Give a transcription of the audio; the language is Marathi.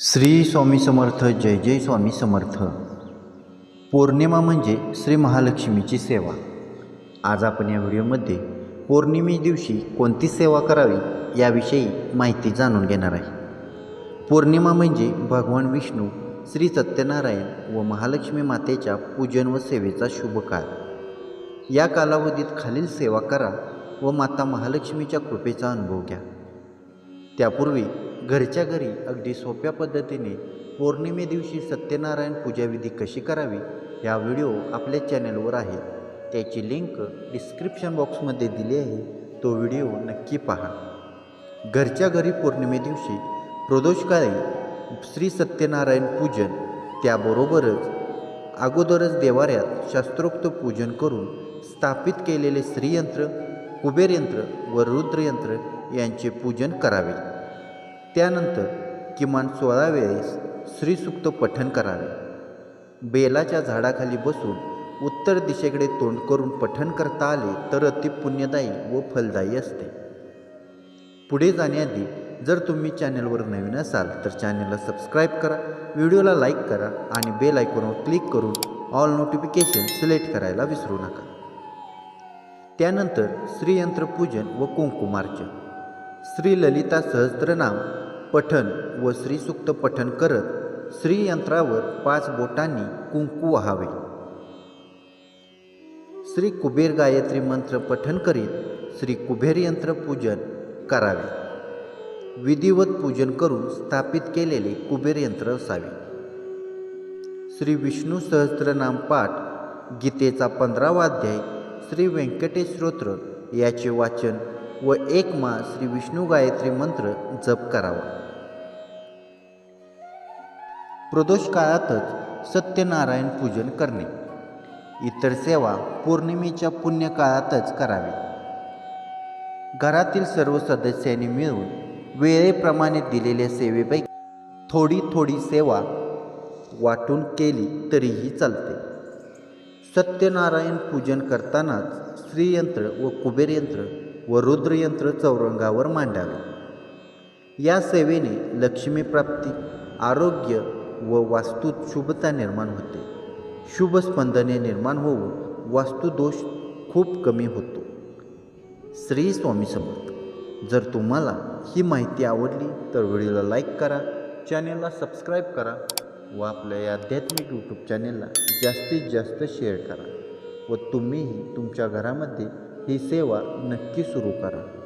श्री स्वामी समर्थ जय जय स्वामी समर्थ. पौर्णिमा म्हणजे श्री महालक्ष्मीची सेवा. आज आपण या व्हिडिओमध्ये पौर्णिमे दिवशी कोणती सेवा करावी याविषयी माहिती जाणून घेणार आहे. पौर्णिमा म्हणजे भगवान विष्णू श्री सत्यनारायण व महालक्ष्मी मातेच्या पूजन व सेवेचा शुभ काळ. या कालावधीत खालील सेवा करा व माता महालक्ष्मीच्या कृपेचा अनुभव घ्या. त्यापूर्वी घरच्या घरी अगदी सोप्या पद्धतीने पौर्णिमे दिवशी सत्यनारायण पूजाविधी कशी करावी या व्हिडिओ आपल्या चॅनलवर आहे. त्याची लिंक डिस्क्रिप्शन बॉक्समध्ये दिली आहे. तो व्हिडिओ नक्की पहा. घरच्या घरी पौर्णिमे दिवशी प्रदोषकाळी श्री सत्यनारायण पूजन. त्याबरोबरच अगोदरच देवाऱ्यात शास्त्रोक्त पूजन करून स्थापित केलेले श्रीयंत्र कुबेरयंत्र व रुद्रयंत्र यांचे पूजन करावे. त्यानंतर किमान सोळा वेळेस श्रीसूक्त पठण करावे. बेलाच्या झाडाखाली बसून उत्तर दिशेकडे तोंड करून पठण करता आले तर अति पुण्यदायी व फलदायी असते. पुढे जाण्याआधी जर तुम्ही चॅनलवर नवीन असाल तर चॅनलला सबस्क्राईब करा व्हिडिओला लाईक करा आणि बेल आयकॉनवर क्लिक करून ऑल नोटिफिकेशन सिलेक्ट करायला विसरू नका. त्यानंतर श्रीयंत्रपूजन व कुंकुमार्चन. श्री ललिता सहस्त्रनाम पठण व श्रीसूक्त पठण करत श्रीयंत्रावर पाच बोटांनी कुंकू व्हावे. श्री कुबेर गायत्री मंत्र पठण करीत श्री कुबेर यंत्र पूजन करावे. विधिवत पूजन करून स्थापित केलेले कुबेर यंत्र असावे. श्री विष्णू सहस्त्रनाम पाठ गीतेचा पंधरावा अध्याय श्री व्यंकटेश स्तोत्र याचे वाचन व एक मा श्री विष्णू गायत्री मंत्र जप करावा. प्रदोष काळातच सत्यनारायण पूजन करणे. इतर सेवा पौर्णिमेच्या पुण्यकाळातच करावी. घरातील सर्व सदस्यांनी मिळून वेळेप्रमाणे दिलेल्या सेवेपैकी थोडी थोडी सेवा वाटून केली तरीही चालते. सत्यनारायण पूजन करतानाच श्रीयंत्र व कुबेरयंत्र व रुद्रयंत्र चौरंगावर मांडावे. या सेवेने लक्ष्मीप्राप्ती आरोग्य व वास्तूत शुभता निर्माण होते. शुभ स्पंदने निर्माण होऊन वास्तुदोष खूप कमी होतो. श्री स्वामी समर्थ. जर तुम्हाला ही माहिती आवडली तर व्हिडिओला लाईक करा चॅनेलला सबस्क्राईब करा व आपल्या या आध्यात्मिक यूट्यूब चॅनेलला जास्तीत जास्त शेअर करा व तुम्हीही तुमच्या घरामध्ये ही सेवा नक्की सुरू करा.